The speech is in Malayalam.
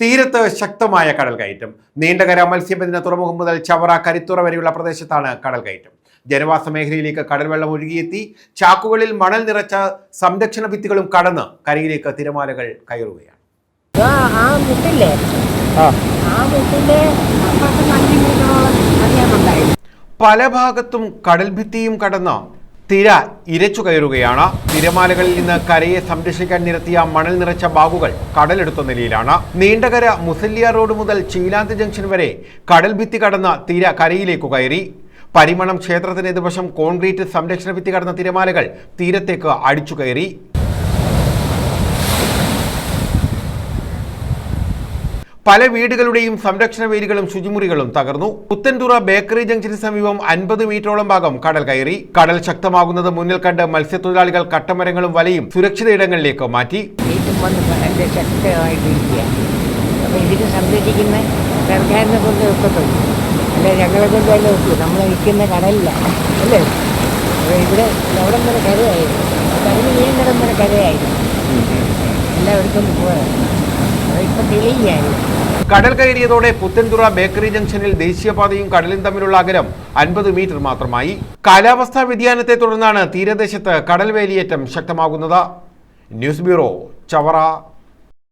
തീരത്ത് ശക്തമായ കടൽ കയറ്റം നീണ്ടകര മത്സ്യബന്ധന തുറമുഖം മുതൽ ചവറ കരിത്തുറ വരെയുള്ള പ്രദേശത്താണ് കടൽ കയറ്റം ജനവാസ മേഖലയിലേക്ക് കടൽവെള്ളം ഒഴുകിയെത്തി ചാക്കുകളിൽ മണൽ നിറച്ച സംരക്ഷണ ഭിത്തികളും കടന്ന് കരയിലേക്ക് തിരമാലകൾ കയറുകയാണ്. പല ഭാഗത്തും കടൽഭിത്തിയും കടന്ന് തിര ഇരച്ചു കയറുകയാണ്. തിരമാലകളിൽ നിന്ന് കരയെ സംരക്ഷിക്കാൻ നിരത്തിയ മണൽ നിറച്ച ബാഗുകൾ കടലെടുത്ത നിലയിലാണ്. നീണ്ടകര മുസല്ലിയ റോഡ് മുതൽ ചീലാന്ത് ജംഗ്ഷൻ വരെ കടൽ ഭിത്തി കടന്ന തിര കരയിലേക്ക് കയറി. പരിമണം ക്ഷേത്രത്തിന് എതിർവശം കോൺക്രീറ്റ് സംരക്ഷണ ഭിത്തി കടന്ന തിരമാലകൾ തീരത്തേക്ക് അടിച്ചു കയറി. പല വീടുകളുടെയും സംരക്ഷണ വേലികളും ശുചിമുറികളും തകർന്നു. പുത്തൻതുറ ബേക്കറി ജംഗ്ഷന് സമീപം അൻപത് മീറ്ററോളം ഭാഗം കടൽ കയറി. കടൽ ശക്തമാകുന്നത് മുന്നിൽ കണ്ട് മത്സ്യത്തൊഴിലാളികൾ കട്ടമരങ്ങളും വലയും സുരക്ഷിത ഇടങ്ങളിലേക്ക് മാറ്റി. വീട്ടും വന്ന് കടലിന്റെ ശക്തമായിട്ടിരിക്കുക അപ്പോൾ ഇതിന് സംരക്ഷിക്കുന്ന സർക്കാരിനെ കൊണ്ട് ഒക്കത്തുള്ളൂ. അല്ലെ? ഞങ്ങളെ കൊണ്ട് തന്നെ ഒക്കൂ നമ്മൾ നിൽക്കുന്ന കടലില്ല അല്ലേ? ഇവിടെ അവിടം വരെ കരയായിരുന്നു. വീഴുന്നിടം വരെ കരയായിരുന്നു. എല്ലായിടത്തും പോയത് കടൽ കയറിയതോടെ പുത്തൻതുറ ബേക്കറി ജംഗ്ഷനിൽ ദേശീയപാതയും കടലും തമ്മിലുള്ള അകലം അൻപത് മീറ്റർ മാത്രമായി. കാലാവസ്ഥാ വ്യതിയാനത്തെ തുടർന്നാണ് തീരദേശത്ത് കടൽ വേലിയേറ്റം ശക്തമാകുന്നത്. News bureau Chavara.